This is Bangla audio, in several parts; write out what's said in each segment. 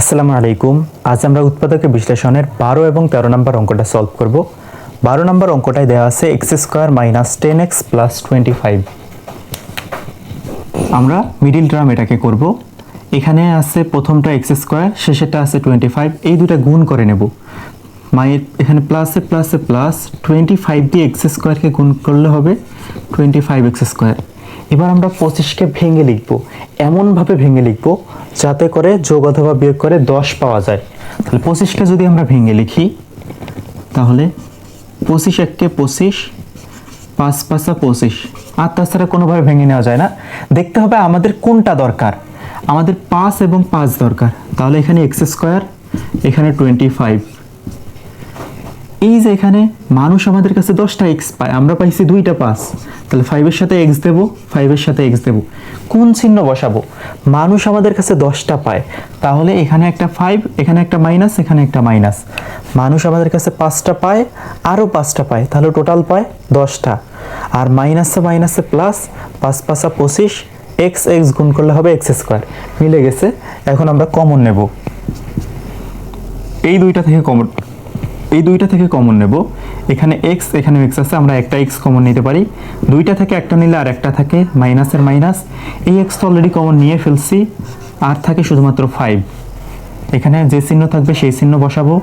আসসালামু আলাইকুম। আজ আমরা উৎপাদকের বিশ্লেষণের বারো এবং তেরো নম্বর অঙ্কটা সলভ করব। বারো নম্বর অঙ্কটায় দেওয়া আছে x square minus ten x plus twenty five আমরা মিডিল টার্ম এটাকে করব। এখানে আছে প্রথমটা এক্স স্কোয়ার শেষেরটা আছে টোয়েন্টি ফাইভ এই দুটা গুণ করে নেব। মায়ের এখানে প্লাসে প্লাসে প্লাস টোয়েন্টি ফাইভ দিয়ে এক্স স্কোয়ারকে গুণ করলে হবে টোয়েন্টি ফাইভ এক্স স্কোয়ার এবার আমরা পঁচিশকে ভেঙে লিখব। এমনভাবে ভেঙে লিখব যাতে করে যোগ অথবা বিয়োগ করে দশ পাওয়া যায়। তাহলে পঁচিশকে যদি আমরা ভেঙে লিখি, তাহলে পঁচিশ এককে পঁচিশ, পাঁচ পাঁচা পঁচিশ। আর তাছাড়া কোনোভাবে ভেঙে নেওয়া যায় না। দেখতে হবে আমাদের কোনটা দরকার। আমাদের পাঁচ এবং পাঁচ দরকার। তাহলে এখানে এক্স স্কোয়ার, এখানে টোয়েন্টি ফাইভ। এই যে এখানে মানুষ আমাদের কাছে দশটা এক্স পায়, আমরা পাইছি দুইটা পাঁচ। তাহলে ফাইভের সাথে এক্স দেবো ফাইভের সাথে এক্স দেবো। কোন চিহ্ন বসাবো? মানুষ আমাদের কাছে দশটা পায়। তাহলে এখানে একটা ফাইভ এখানে একটা মাইনাস এখানে একটা মাইনাস মানুষ আমাদের কাছে পাঁচটা পায়, আরও পাঁচটা পায়। তাহলে টোটাল পায় দশটা। আর মাইনাসে মাইনাসে প্লাস পাঁচ পাঁচা পঁচিশ এক্স এক্স গুণ করলে হবে এক্স স্কোয়ার মিলে গেছে। এখন আমরা কমন নেব। এই দুইটা থেকে কমন এই দুইটা থেকে কমন নেব। এখানে এক্স এখানে এক্স আছে, আমরা একটা এক্স কমন নিতে পারি। দুইটা থেকে একটা নিলে আর একটা থাকে মাইনাসের মাইনাস এই এক্স তো অলরেডি কমন নিয়ে ফেলছি, আর থাকে শুধুমাত্র ফাইভ এখানে যে চিহ্ন থাকবে সেই চিহ্ন বসাবো।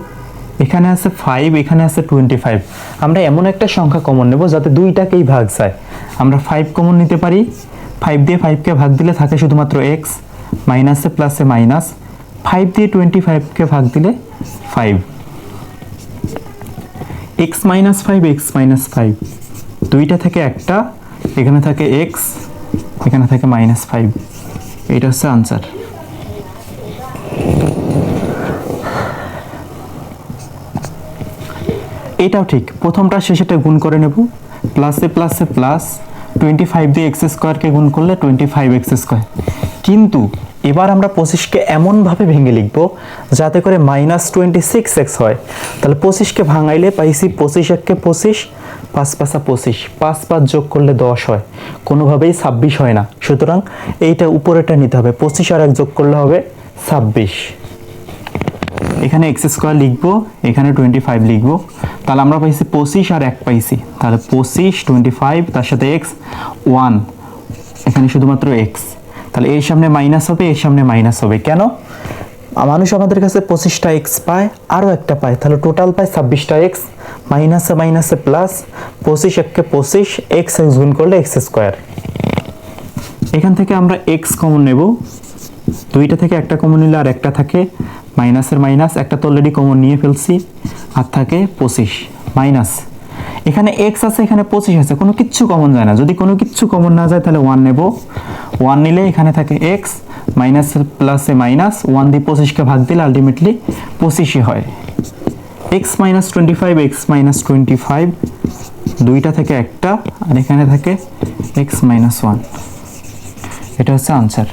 এখানে আছে ফাইভ এখানে আছে টোয়েন্টি ফাইভ আমরা এমন একটা সংখ্যা কমন নেব যাতে দুইটাকেই ভাগ যায়। আমরা ফাইভ কমন নিতে পারি। ফাইভ দিয়ে ফাইভকে ভাগ দিলে থাকে শুধুমাত্র এক্স মাইনাসে প্লাসে মাইনাস ফাইভ দিয়ে টোয়েন্টি ফাইভকে ভাগ দিলে five x minus five x minus five দুইটা থেকে একটা, এখানে থাকে এক্স এখানে থাকে মাইনাস ফাইভ এইটা হচ্ছে আনসার এটাও ঠিক। প্রথমটা শেষেটা গুণ করে নেব। প্লাসে প্লাসে প্লাস টোয়েন্টি ফাইভ দিয়ে এক্স স্কোয়ারকে গুণ করলে টোয়েন্টি ফাইভ এক্স স্কোয়ার কিন্তু এবার আমরা পঁচিশকে এমনভাবে ভেঙে লিখব যাতে করে মাইনাস টোয়েন্টি সিক্স এক্স হয়। তাহলে পঁচিশকে ভাঙাইলে পাইছি পঁচিশ এককে পঁচিশ, পাঁচ পাঁচা পঁচিশ, পাঁচ পাঁচ যোগ করলে দশ হয়। কোনোভাবেই ছাব্বিশ হয় না। সুতরাং এইটা উপরেটা নিতে হবে। পঁচিশ আর এক যোগ করলে হবে ছাব্বিশ। এখানে এক্স স্কোয়ার লিখব, এখানে টোয়েন্টি ফাইভ লিখব। তাহলে আমরা পাইছি পঁচিশ আর এক পাইছি। তাহলে পঁচিশ টোয়েন্টি ফাইভ তার সাথে এক্স ওয়ান এখানে শুধুমাত্র এক্স তাহলে এর সামনে মাইনাস হবে, এর সামনে মাইনাস হবে। কেন? মানুষ আমাদের কাছে পঁচিশটা এক্স পায়, আরও একটা পায়। তাহলে টোটাল পায় ছাব্বিশটা এক্স মাইনাসে মাইনাসে প্লাস পঁচিশ এককে পঁচিশ এক্স এক্স গুণ করলে এক্স স্কোয়ার এখান থেকে আমরা এক্স কমন নেব। দুইটা থেকে একটা কমন নিলে আর একটা থাকে। মাইনাসের মাইনাস একটা তো অলরেডি কমন নিয়ে ফেলছি। আর থাকে পঁচিশ মাইনাস এখানে এক্স আছে, এখানে পঁচিশ আছে, কোনো কিচ্ছু কমন যায় না। যদি কোনো কিচ্ছু কমন না যায়, তাহলে ওয়ান নেব। ওয়ান নিলে এখানে থাকে এক্স মাইনাস প্লাসে মাইনাস ওয়ান দিয়ে পঁচিশকে ভাগ দিলে আলটিমেটলি পঁচিশই হয়। X minus twenty five x minus twenty five দুইটা থেকে একটা, আর এখানে থাকে এক্স মাইনাস ওয়ান এটা হচ্ছে আনসার